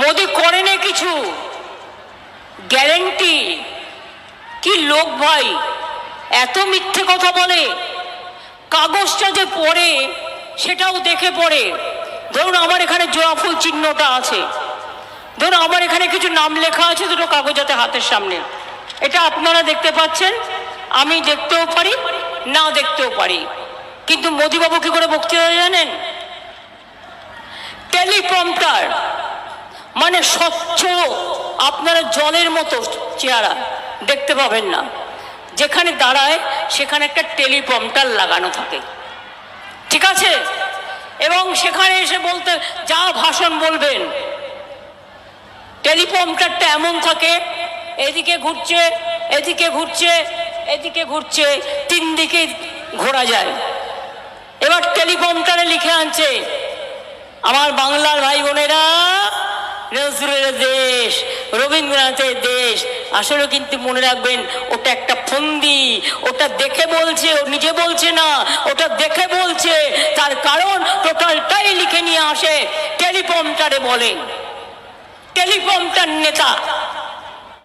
মোদি করেনি কিছু। গ্যারেন্টি। কি লোক ভাই, এত মিথ্যে কথা বলে। কাগজটা যে পড়ে, সেটাও দেখে পড়ে। ধরুন আমার এখানে জোড়াফুল চিহ্নটা আছে। ধরুন আমার এখানে কিছু নাম লেখা আছে দুটো কাগজাতে হাতের সামনে। এটা আপনারা দেখতে পাচ্ছেন, আমি দেখতেও পারি, না দেখতেও পারি। কিন্তু মোদিবাবু কি করে বক্তৃতা জানেন? টেলিপ্রম্পটার। মানে স্বচ্ছ আপনারা জলের মতো চেহারা দেখতে পাবেন না। যেখানে দাঁড়ায় সেখানে একটা টেলিপ্রম্পটার লাগানো থাকে। ঠিক আছে? এবং সেখানে এসে বলতে যা ভাষণ বলবেন। টেলিপ্রম্পটারটা এমন থাকে, এদিকে ঘুরছে এদিকে ঘুরছে এদিকে ঘুরছে, তিন দিকে ঘোরা যায়। এবার টেলিপ্রম্পটারে লিখে আনছে, আমার বাংলার ভাই বোনেরা নজরুলের দেশ, রবীন্দ্রনাথের দেশ, আসলে কিন্তু মনে রাখবেন ওটা একটা ফন্দি, ওটা দেখে বলছে, ও নিজে বলছে না, ওটা দেখে বলছে, তার কারণ টোটালটাই লিখে নিয়ে আসে, টেলিপ্রম্পটারে বলে। টেলিপ্রম্পটার নেতা।